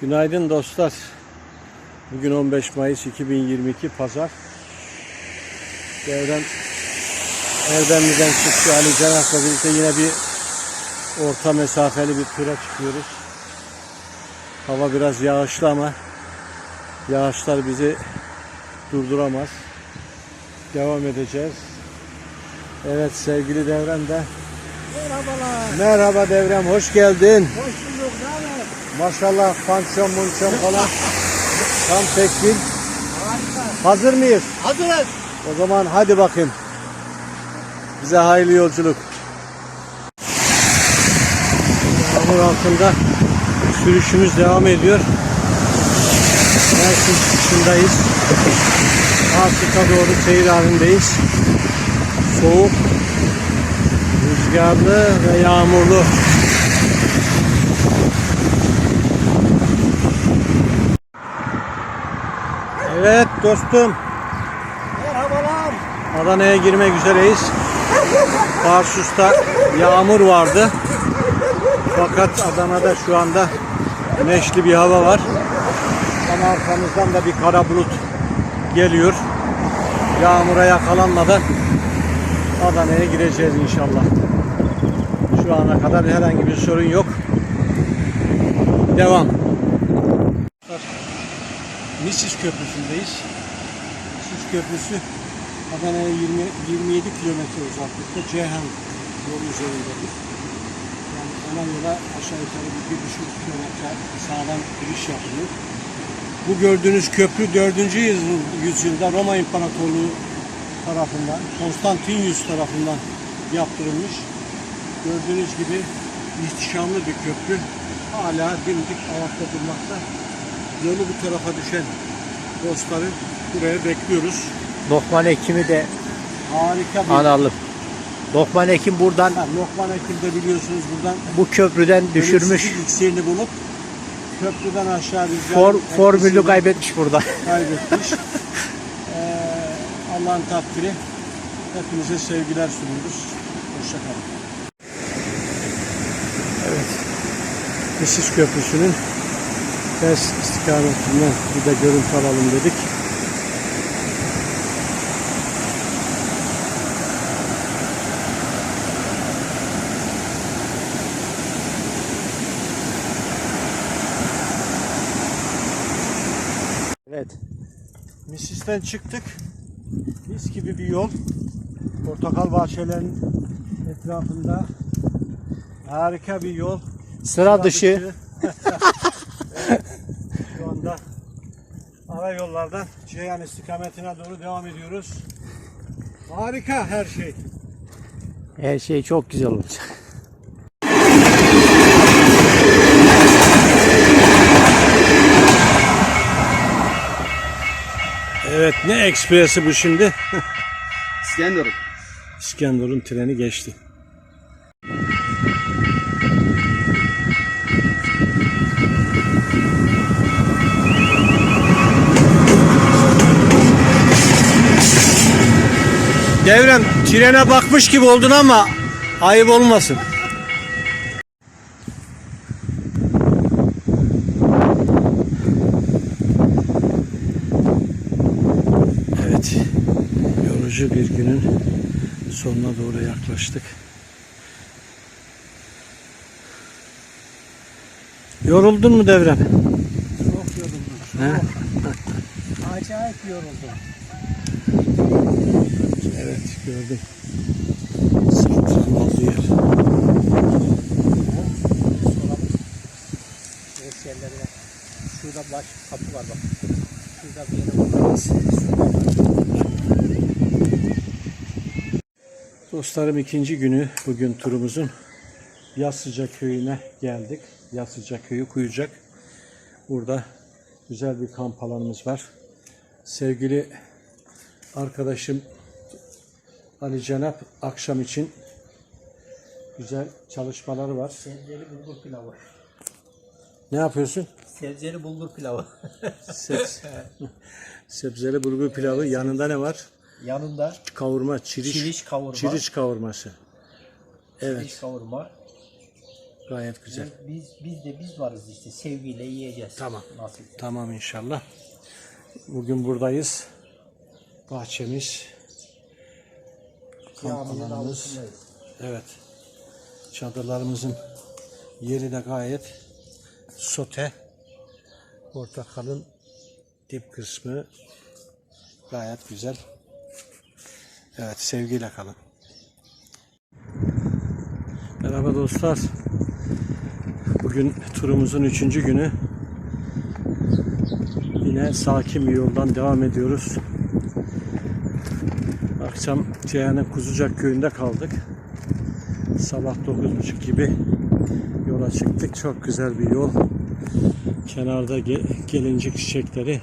Günaydın dostlar. Bugün 15 Mayıs 2022 Pazar. Devrem Erdemli'den çıktı. Ali Cenak'la birlikte yine bir orta mesafeli bir tura çıkıyoruz. Hava biraz yağışlı ama yağışlar bizi durduramaz. Devam edeceğiz. Evet sevgili Devrem de. Merhabalar. Merhaba Devrem hoş geldin. Hoş? Maşallah pansiyon munsiyon falan. Tam tekbil. Hazır mıyız? Hazırız. O zaman hadi bakayım. Bize hayırlı yolculuk. Yağmur altında sürüşümüz devam ediyor. Mersin çıkışındayız. Asık'a doğru seyir halindeyiz. Soğuk, rüzgarlı ve yağmurlu. Evet dostum. Merhabalar. Adana'ya girmek üzereyiz. Tarsus'ta yağmur vardı. Fakat Adana'da şu anda güneşli bir hava var. Ama arkamızdan da bir kara bulut geliyor. Yağmura yakalanmadan Adana'ya gireceğiz inşallah. Şu ana kadar herhangi bir sorun yok. Devam. Misis Köprüsü'ndeyiz. Misis Köprüsü Adana'ya 20, 27 kilometre uzaklıkta Ceyhan yolu üzerindedir. Yani ona göre aşağı yukarı bir, buçuk kilometre sağdan giriş yapılıyor. Bu gördüğünüz köprü 4. yüzyıl- yüzyılda Roma İmparatorluğu tarafından, Konstantinus tarafından yaptırılmış. Gördüğünüz gibi ihtişamlı bir köprü. Hala dimdik ayakta durmakta. Yolu bu tarafa düşen dostları buraya bekliyoruz. Lokman Ekim'i de Harika bir analım. Lokman Ekim buradan Ha, Lokman Ekim'de biliyorsunuz buradan bu köprüden düşürmüş. iksirini bulup köprüden aşağı For, formülü kaybetmiş burada. kaybetmiş. Ee, Allah'ın takdiri hepinize sevgiler sunuyoruz. Hoşçakalın. Evet. Misis Köprüsü'nün ters istikametinden bir de görüntü alalım dedik. Evet. Misis'ten çıktık. Mis gibi bir yol. Portakal bahçelerinin etrafında harika bir yol. Sıra dışı. Şu anda ara yollardan Ceyhan istikametine doğru devam ediyoruz. Harika her şey. Her şey çok güzel olmuş. Evet ne ekspresi bu şimdi? İskenderun. İskenderun treni geçti. Devrem trene bakmış gibi oldun ama ayıp olmasın. Evet. Yorucu bir günün sonuna doğru yaklaştık. Yoruldun mu Devrem? Çok yoruldum. He? Acayip yoruldum. Evet gördüm. Satranın olduğu yer. Yerlerine. Şurada baş kapı var bak. Şurada bir yere. Dostlarım ikinci günü bugün turumuzun Yassıca köyüne geldik. Yassıca köyü Kuyucak. Burada güzel bir kamp alanımız var. Sevgili arkadaşım Ali Cenap akşam için güzel çalışmaları var. Sebzeli bulgur pilavı. Ne yapıyorsun? Sebzeli bulgur pilavı. Sebze. Sebzeli bulgur pilavı. Yanında ne var? Yanında Kavurma, çiriş, çiriş kavurma. çiriş kavurması. Evet. Çiriş kavurma. Gayet güzel. Biz biz de biz varız işte sevgiyle yiyeceğiz. Tamam. Nasıl? Tamam inşallah. Bugün buradayız. Bahçemiz. Kamp alanımız. Evet. Çadırlarımızın yeri de gayet sote. Portakalın dip kısmı gayet güzel. Evet sevgiyle kalın. Merhaba dostlar. Bugün turumuzun üçüncü günü. Yine sakin bir yoldan devam ediyoruz. Akşam Ceyhan'ın Kuzucak köyünde kaldık. Sabah 9.30 gibi yola çıktık. Çok güzel bir yol. Kenarda ge- gelincik çiçekleri.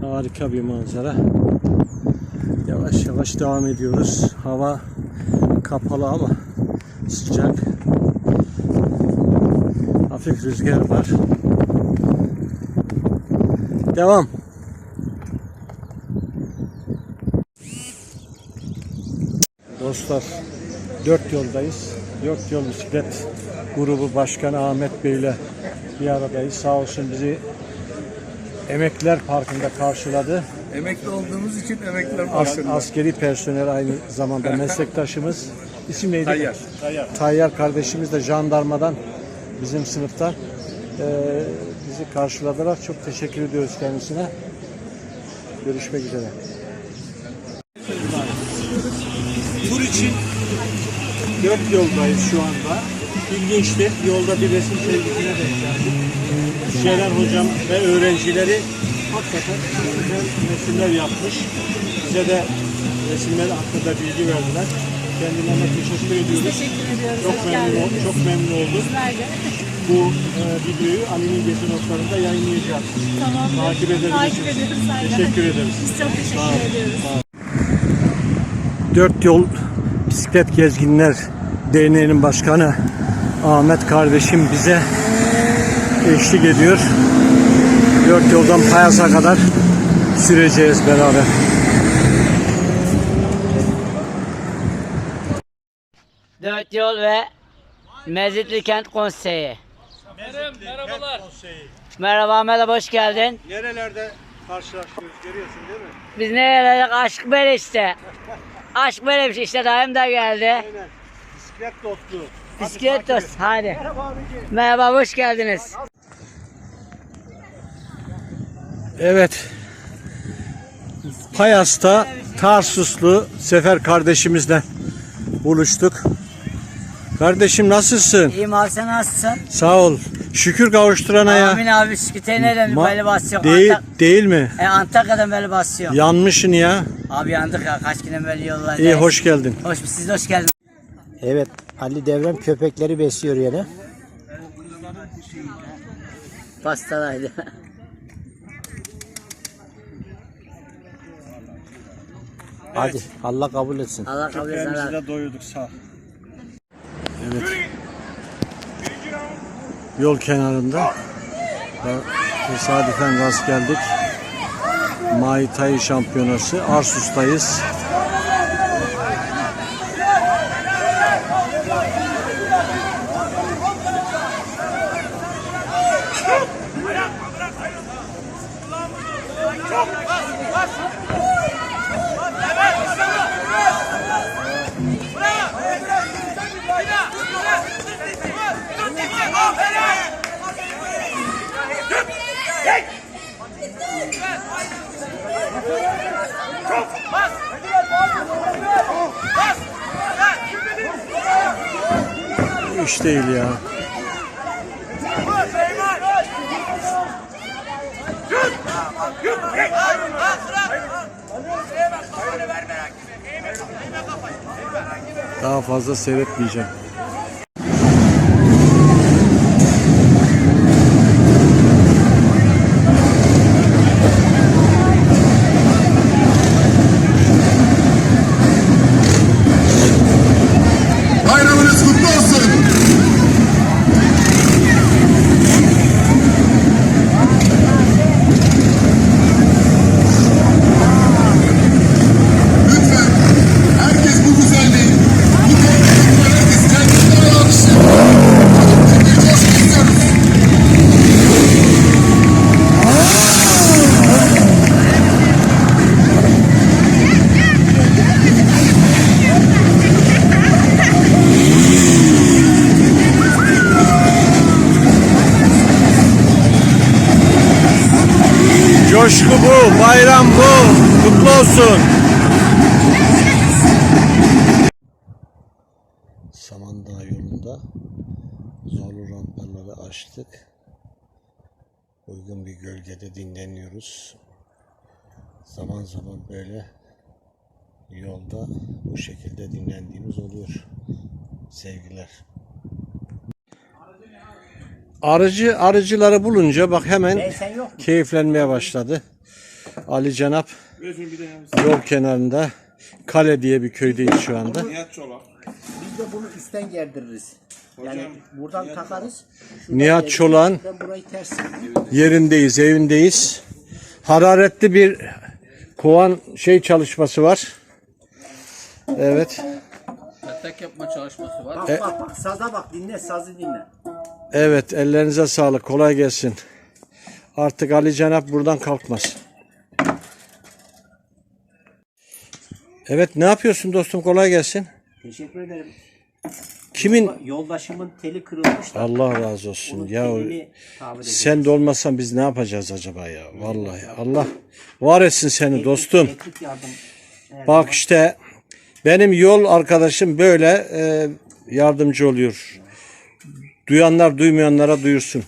Harika bir manzara. Yavaş yavaş devam ediyoruz. Hava kapalı ama sıcak. Hafif rüzgar var. Devam. Dostlar dört yoldayız. Dört yol bisiklet grubu başkanı Ahmet Bey ile bir aradayız. Sağ olsun bizi Emekliler Parkı'nda karşıladı. Emekli olduğumuz için emekliler başında. askeri personel aynı zamanda meslektaşımız. İsim neydi? Tayyar. Tayyar kardeşimiz de jandarmadan bizim sınıfta Ee, bizi karşıladılar. Çok teşekkür ediyoruz kendisine. Görüşmek üzere. İçin dört yoldayız şu anda. İlginçti. Yolda bir resim sergisine denk geldik. Şener hocam ve öğrencileri hakikaten çok güzel resimler yapmış. Bize de resimler hakkında bilgi verdiler. Kendilerine teşekkür ediyoruz. Teşekkür ediyoruz. Çok memnun, çok memnun de. Bu e, videoyu Ali'nin gezi notlarında yayınlayacağız. Tamam. Takip ederiz. Takip. Aynen. Teşekkür ederiz. Biz çok teşekkür ediyoruz. Dört Yol Bisiklet Gezginler Derneği'nin başkanı Ahmet kardeşim bize eşlik ediyor. Dört yoldan Payas'a kadar süreceğiz beraber. Dört Yol ve Mezitli Kent Konseyi. Merhabalar. Merhaba merhaba hoş geldin. Nerelerde karşılaşıyoruz görüyorsun değil mi? Biz nerelere aşk böyle işte. Aşk böyle bir şey işte dayım da geldi. Aynen. Bisiklet dostluğu. Bisiklet dost hadi. Merhaba hoş geldiniz. Evet. Payas'ta Tarsuslu Sefer kardeşimizle buluştuk. Kardeşim nasılsın? İyiyim abi sen nasılsın? Sağ ol. Şükür kavuşturana ya. Amin abi şükür nereden Ma- böyle basıyor? değil, Antak- değil mi? e, Antakya'dan böyle basıyor. Yanmışsın ya. Abi yandık ya kaç günden beri yollardayız. İyi hoş geldin. Hoş siz de hoş geldiniz. Evet Ali Devrem köpekleri besliyor yine. Pastadaydı. Hadi Allah kabul etsin. Allah kabul etsin. Allah- de doyurduk sağ Evet. Yol kenarında tesadüfen rast geldik. Muay Thai şampiyonası. Arsus'tayız. Bu değil ya. Daha fazla seyretmeyeceğim. Bayram bu. Kutlu olsun. Samandağ yolunda zorlu rampaları açtık. Uygun bir gölgede dinleniyoruz. Zaman zaman böyle yolda bu şekilde dinlendiğimiz oluyor. Sevgiler. Arıcı arıcıları bulunca bak hemen yok keyiflenmeye başladı. Ali Cenap yol kenarında Kale diye bir köydeyiz şu anda. Biz de bunu üstten gerdiririz. Yani buradan takarız. Şuradan Nihat gerdiririz. Çolak'ın Ben burayı ters yerindeyiz, evindeyiz. Hararetli bir kovan şey çalışması var. Evet, Tek yapma çalışması var. Bak bak bak saza bak dinle sazı dinle. evet ellerinize sağlık, kolay gelsin. Artık Ali Cenap buradan kalkmaz. Evet, ne yapıyorsun dostum? Kolay gelsin. Teşekkür ederim. Kimin? Yoldaşımın teli kırılmış da. Allah razı olsun. Onun Ya telini tamir ediyoruz. sen de olmasan biz ne yapacağız acaba ya? Vallahi Allah var etsin seni dostum. Teknik yardım. Bak işte benim yol arkadaşım böyle e, yardımcı oluyor. Duyanlar duymayanlara duyursun.